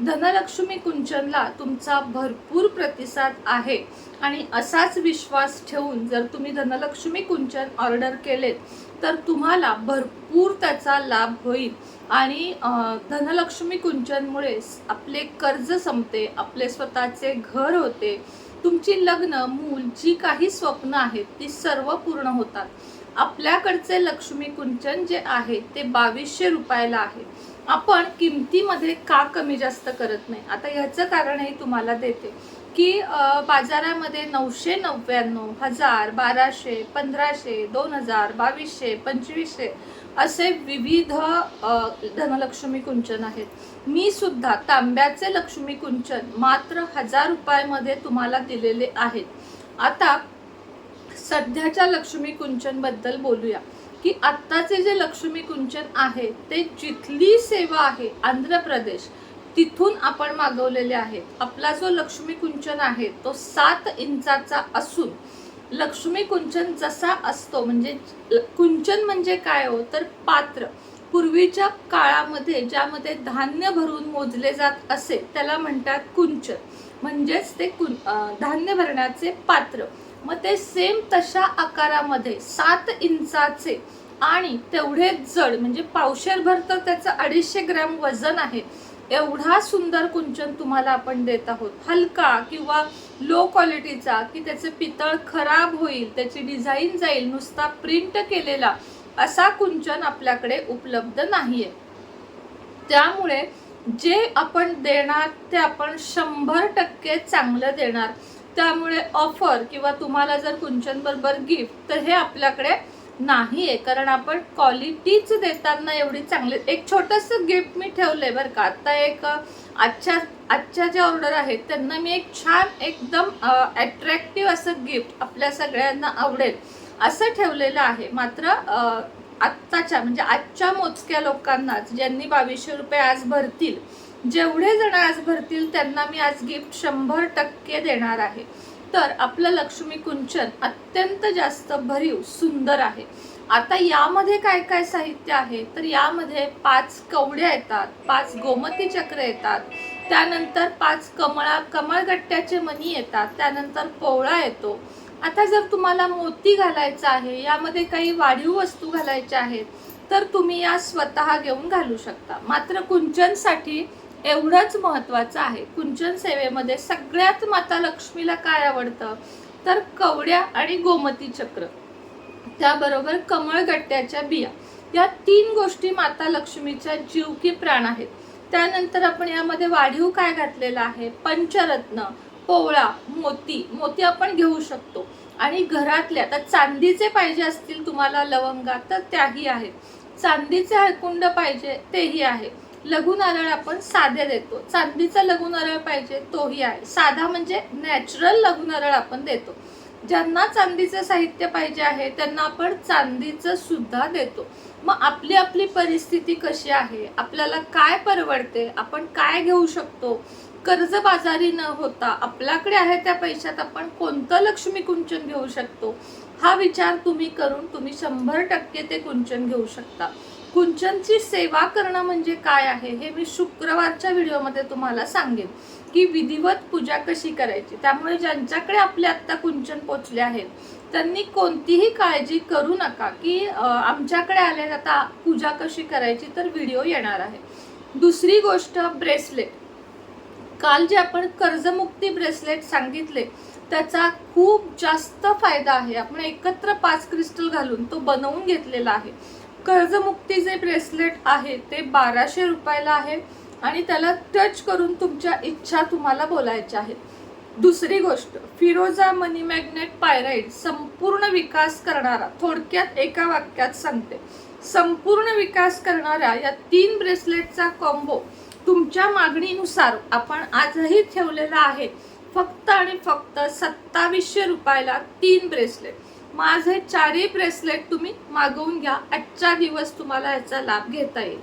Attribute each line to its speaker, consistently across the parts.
Speaker 1: धनलक्ष्मी कुंचनला तुमचा भरपूर प्रतिसाद आहे. आणि असाच विश्वास ठेवून जर तुम्ही धनलक्ष्मी कुंचन ऑर्डर केलेत तर तुम्हाला भरपूर त्याचा लाभ होईल. आणि धनलक्ष्मी कुंचनमुळे आपले कर्ज संपते आपले स्वतःचे घर होते. तुमची लग्न मूल जी काही स्वप्न आहेत ती सर्व पूर्ण होतात. आपल्याकडचे लक्ष्मी कुंचन जे आहे ते बावीसशे रुपयाला आहे. आपण किमतीमध्ये का कमी जास्त करत नाही? आता ह्याचं कारणही तुम्हाला देते की बाजारामध्ये नऊशे नव्याण्णव हजार बाराशे पंधराशे दोन हजार बावीसशे पंचवीसशे असे विविध धनलक्ष्मी कुंचन आहेत. मी सुद्धा तांब्याचे लक्ष्मी कुंचन मात्र हजार रुपयामध्ये तुम्हाला दिलेले आहेत. आता सध्याच्या लक्ष्मी कुंचनबद्दल बोलूया. की आत्ताचे जे लक्ष्मी कुंचन आहे ते जिथली सेवा आहे आंध्र प्रदेश तिथून आपण मागवलेले आहेत. आपला जो लक्ष्मी कुंचन आहे तो सात इंचाचा असून लक्ष्मी कुंचन जसा असतो म्हणजे कुंचन म्हणजे काय हो? तर पात्र. पूर्वीच्या काळामध्ये ज्यामध्ये धान्य भरून मोजले जात असे त्याला म्हणतात कुंचन. म्हणजेच ते कुं धान्य भरण्याचे पात्र. मग ते सेम तशा आकारामध्ये सात इंचाचे आणि तेवढे जड म्हणजे पावशेरभर तर त्याचं अडीचशे ग्रॅम वजन आहे. एवढा सुंदर कुंचन तुम्हाला आपण देत आहोत. हलका किंवा लो क्वालिटीचा की त्याचे पितळ खराब होईल त्याची डिझाईन जाईल नुसता प्रिंट केलेला असा कुंचन आपल्याकडे उपलब्ध नाहीये. त्यामुळे जे आपण देणार ते आपण शंभर टक्के चांगलं देणार. त्यामुळे ऑफर किंवा तुम्हाला जर कुंचन बरोबर गिफ्ट तर हे आपल्याकडे नाही आहे कारण आपण क्वालिटीच देताना एवढी चांगली एक छोटंसं गिफ्ट मी ठेवलंय बरं का. आता एक आजच्या आजच्या ज्या ऑर्डर आहेत त्यांना मी एक छान एकदम ॲट्रॅक्टिव्ह असं गिफ्ट आपल्या सगळ्यांना आवडेल असं ठेवलेलं आहे. मात्र आत्ताच्या म्हणजे आजच्या मोजक्या लोकांनाच ज्यांनी बावीसशे रुपये आज भरतील जेवढे जण आज भरतील त्यांना मी आज गिफ्ट शंभर टक्के देणार आहे. तर आपलं लक्ष्मी कुंचन अत्यंत जास्त भरीव सुंदर आहे. आता यामध्ये काय काय साहित्य आहे? तर यामध्ये पाच कवड्या येतात पाच गोमती चक्र येतात त्यानंतर पाच कमळा कमळगट्ट्याचे मणी येतात त्यानंतर पोवळा येतो. आता जर तुम्हाला मोती घालायचा आहे यामध्ये काही वाढीव वस्तू घालायच्या आहेत तर तुम्ही या स्वतः घेऊन घालू शकता. मात्र कुंचनसाठी एवढंच महत्त्वाचं आहे. कुंचन सेवेमध्ये सगळ्यात माता लक्ष्मीला काय आवडतं? तर कवड्या आणि गोमती चक्र. त्याबरोबर कमळगट्ट्याच्या बिया. या तीन गोष्टी माता लक्ष्मीच्या जीव की प्राण आहेत. त्यानंतर आपण यामध्ये वाढीव काय घातलेला आहे? पंचरत्न पोवळा मोती. मोती आपण घेऊ शकतो. आणि घरातल्या आता चांदीचे पाहिजे असतील तुम्हाला लवंगा तर त्याही आहेत. चांदीचे हळकुंड पाहिजे तेही आहे. लघु नारळ आपण साधे देतो. चांदीचा लघु नारळ पाहिजे तोही आहे. साधा म्हणजे नॅचरल लघु नारळ आपण देतो. ज्यांना चांदीचं साहित्य पाहिजे आहे त्यांना आपण चांदीचं सुद्धा देतो. मग आपली आपली परिस्थिती कशी आहे? आपल्याला काय परवडते? आपण काय घेऊ शकतो? कर्जबाजारी न होता आपल्याकडे आहे त्या पैशात आपण कोणतं लक्ष्मी कुंचन घेऊ शकतो? हा विचार तुम्ही करून तुम्ही शंभर टक्के ते कुंचन घेऊ शकता. कुंचनची सेवा करणं म्हणजे काय आहे हे मी शुक्रवारच्या व्हिडिओमध्ये तुम्हाला सांगेन की विधिवत पूजा कशी करायची? त्यामुळे ज्यांच्याकडे आपले आत्ता कुंचन पोचले आहेत त्यांनी कोणतीही काळजी करू नका की आमच्याकडे आले आता पूजा कशी करायची तर व्हिडिओ येणार आहे. दुसरी गोष्ट ब्रेसलेट. काल जे आपण कर्जमुक्ती ब्रेसलेट सांगितले त्याचा खूप जास्त फायदा आहे. आपण एकत्र पाच क्रिस्टल घालून तो बनवून घेतलेला आहे. कर्जमुक्ती जे ब्रेसलेट आहे ते बाराशे रुपयाला आहे आणि त्याला टच करून तुमच्या इच्छा तुम्हाला बोलायच्या आहेत दुसरी गोष्ट फिरोजा मनी मॅग्नेट पायराईड संपूर्ण विकास करणारा थोडक्यात एका वाक्यात सांगते. संपूर्ण विकास करणाऱ्या या तीन ब्रेसलेटचा कॉम्बो तुमच्या मागणीनुसार आपण आजही ठेवलेला आहे. फक्त आणि फक्त सत्तावीसशे रुपयाला तीन ब्रेसलेट माझे चारही ब्रेसलेट तुम्ही मागवून घ्या. आजचा दिवस तुम्हाला याचा लाभ घेता येईल.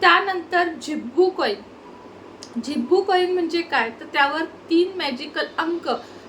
Speaker 1: त्यानंतर झिब्बू कॉईन झिब्बू कॉईन म्हणजे काय? तर त्यावर तीन मॅजिकल अंक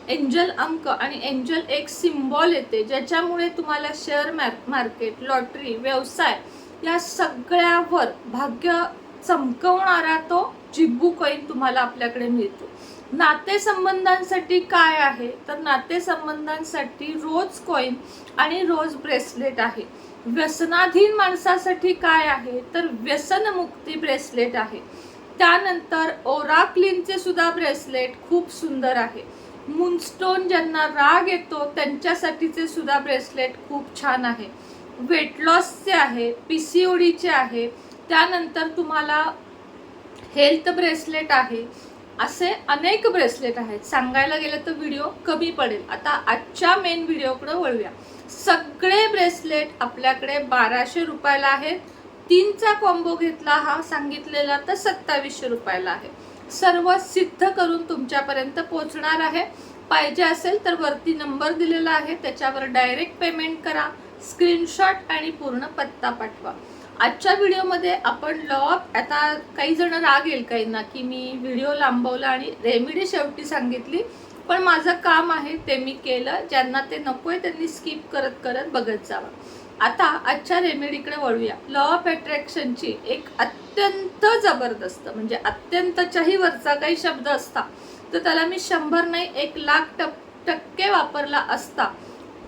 Speaker 1: एंजल अंक आणि एंजल एक सिम्बॉल येते ज्याच्यामुळे तुम्हाला शेअर मार्केट लॉटरी व्यवसाय या सगळ्यावर भाग्य चमकवणारा तो जिब्बू कॉईन तुम्हाला आपल्याकडे मिळतो. नातेसंबंधांसाठी काय आहे? तर नातेसंबंधांसाठी रोज कॉईन आणि रोज ब्रेसलेट आहे. व्यसनाधीन माणसासाठी काय आहे? तर व्यसनमुक्ती ब्रेसलेट आहे. त्यानंतर ओराक्लिनचे सुद्धा ब्रेसलेट खूप सुंदर आहे. मुनस्टोन ज्यांना राग येतो त्यांच्यासाठीचे सुद्धा ब्रेसलेट खूप छान आहे. वेट लॉसचे आहे पी सी ओडीचे आहे. त्यानंतर तुम्हाला हेल्थ ब्रेसलेट आहे. असे अनेक ब्रेसलेट आहेत. सांगायला गेलं तर व्हिडिओ कमी पडेल. आता आजच्या मेन व्हिडिओकडे वळूया. सगळे ब्रेसलेट आपल्याकडे बाराशे रुपयाला आहेत. तीनचा कॉम्बो घेतला हा सांगितलेला तर सत्तावीसशे रुपयाला आहे. सर्व सिद्ध करून तुमच्यापर्यंत पोहोचणार आहे. पाहिजे असेल तर वरती नंबर दिलेला आहे. त्याच्यावर डायरेक्ट पेमेंट करा. स्क्रीनशॉट आणि पूर्ण पत्ता पाठवा. आजच्या व्हिडिओमध्ये आपण लॉ आता काही जण राग येईल काहींना की मी व्हिडिओ लांबवला आणि रेमेडी शेवटी सांगितली पण माझं काम आहे ते मी केलं ज्यांना ते नको आहे त्यांनी स्किप करत करत बघत जावं. आता आजच्या रेमेडीकडे वळूया. लॉ ऑफ अट्रॅक्शनची एक अत्यंत जबरदस्त म्हणजे अत्यंतच्याही वरचा काही शब्द असता तर त्याला मी शंभर नाही एक लाख टक्के वापरला असता.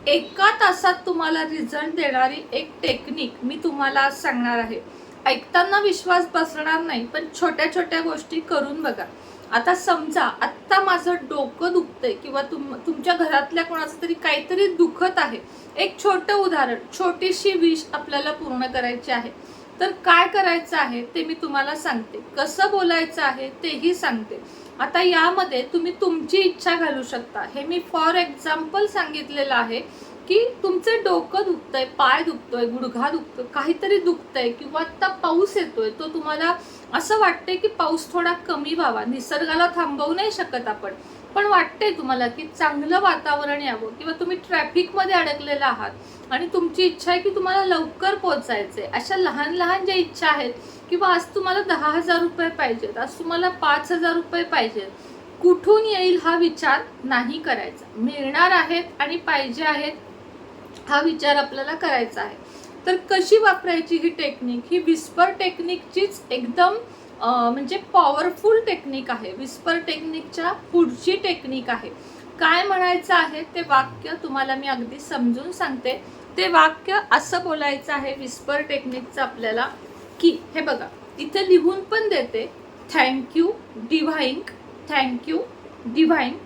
Speaker 1: एका तासात तुम्हाला रिझल्ट देणारी एक टेक्निक मी तुम्हाला आज सांगणार आहे. ऐकताना विश्वास बसणार नाही पण छोट्या छोट्या गोष्टी करून बघा. आता समजा आत्ता माझं डोकं दुखतंय किंवा तुम तुमच्या घरातल्या कोणाचं तरी काहीतरी दुखत आहे. एक छोटं उदाहरण छोटीशी विश आपल्याला पूर्ण करायची आहे. तर काय करायचं आहे ते मी तुम्हाला सांगते. कसं बोलायचं आहे तेही सांगते. आता यामध्ये तुम्ही तुमची इच्छा घालू शकता. हे मी फॉर एक्झाम्पल सांगितलेलं आहे की तुमचं डोकं दुखतंय पाय दुखतोय गुडघा दुखतोय काहीतरी दुखतंय किंवा आता पाऊस येतोय तो तुम्हाला असं वाटतंय की पाऊस थोडा कमी व्हावा. निसर्गाला थांबवू नाही शकत आपण. पण वाटते तुम्हाला की चांगलं वातावरण यावं किंवा तुम्ही ट्रॅफिकमध्ये अडकलेला आहात आणि तुमची इच्छा आहे की तुम्हाला लवकर पोहोचायचंय. अशा लहान लहान ज्या इच्छा आहेत किंवा आज तुम्हाला दहा हजार रुपये पाहिजेत आज तुम्हाला पाच हजार रुपये पाहिजेत कुठून येईल हा विचार नाही करायचा. मिळणार आहेत आणि पाहिजे आहेत हा विचार आपल्याला करायचा आहे. तर कशी वापरायची ही टेक्निक? ही विस्पर टेक्निकचीच एकदम म्हणजे पॉवरफुल टेक्निक आहे. विस्पर टेक्निकच्या पुढची टेक्निक आहे. काय म्हणायचं आहे ते वाक्य तुम्हाला मी अगदी समजून सांगते. ते वाक्य असं बोलायचं आहे विस्पर टेक्निकचं आपल्याला की हे बघा इथे लिहून पण देते thank you divine thank you divine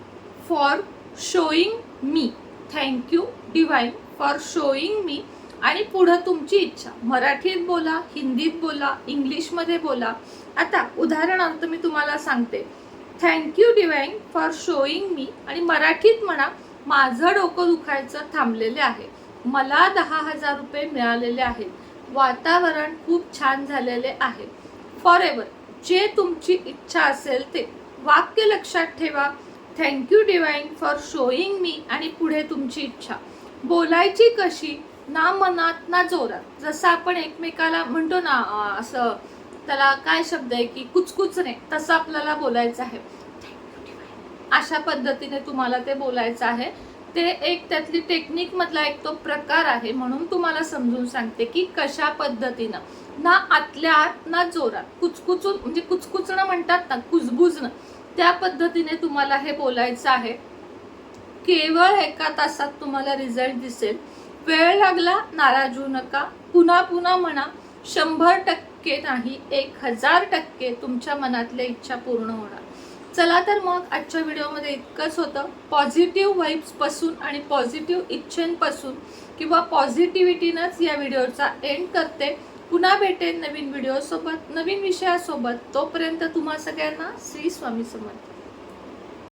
Speaker 1: for showing me thank you divine for showing me आणि पुढं तुमची इच्छा. मराठीत बोला हिंदीत बोला इंग्लिशमध्ये बोला. आता उदाहरणार्थ मी तुम्हाला सांगते. Thank you divine for showing me आणि मराठीत म्हणा माझं डोकं दुखायचं थांबलेले आहे. मला दहा हजार रुपये मिळालेले आहेत. वातावरण खूप छान झालेले आहे. फॉर एव्हर जे तुमची इच्छा असेल ते. वाक्य लक्षात ठेवा. Thank you divine for showing me आणि पुढे तुमची इच्छा. बोलायची कशी? ना मनात ना जोरात. जसं आपण एकमेकाला म्हणतो ना असं त्याला काय शब्द आहे की कुचकुचणे तसं आपल्याला बोलायचं आहे. अशा पद्धतीने तुम्हाला ते बोलायचं आहे. ते एक त्यातली टेक्निक मधला एक तो प्रकार आहे म्हणून तुम्हाला समजून सांगते की कशा पद्धतीनं. ना आतल्या आत ना जोरात. कुचकुचून म्हणजे कुचकुचणं म्हणतात ना कुजबुजणं. त्या पद्धतीने तुम्हाला हे बोलायचं आहे. केवळ एका तासात तुम्हाला रिझल्ट दिसेल. वेळ लागला नाराज होऊ नका. पुन्हा पुन्हा म्हणा शंभर टक्के नाही एक हजार टक्के तुमच्या मनातल्या इच्छा पूर्ण होणार. चला तर मग आजच्या व्हिडिओमध्ये इतकंच होतं. पॉझिटिव्ह वाईब्सपासून आणि पॉझिटिव्ह इच्छेंपासून किंवा पॉझिटिव्हिटीनंच या व्हिडिओचा एंड करते. पुन्हा भेटेन नवीन व्हिडिओसोबत नवीन विषयासोबत. तोपर्यंत तुम्हा सगळ्यांना श्री स्वामी समर्थ.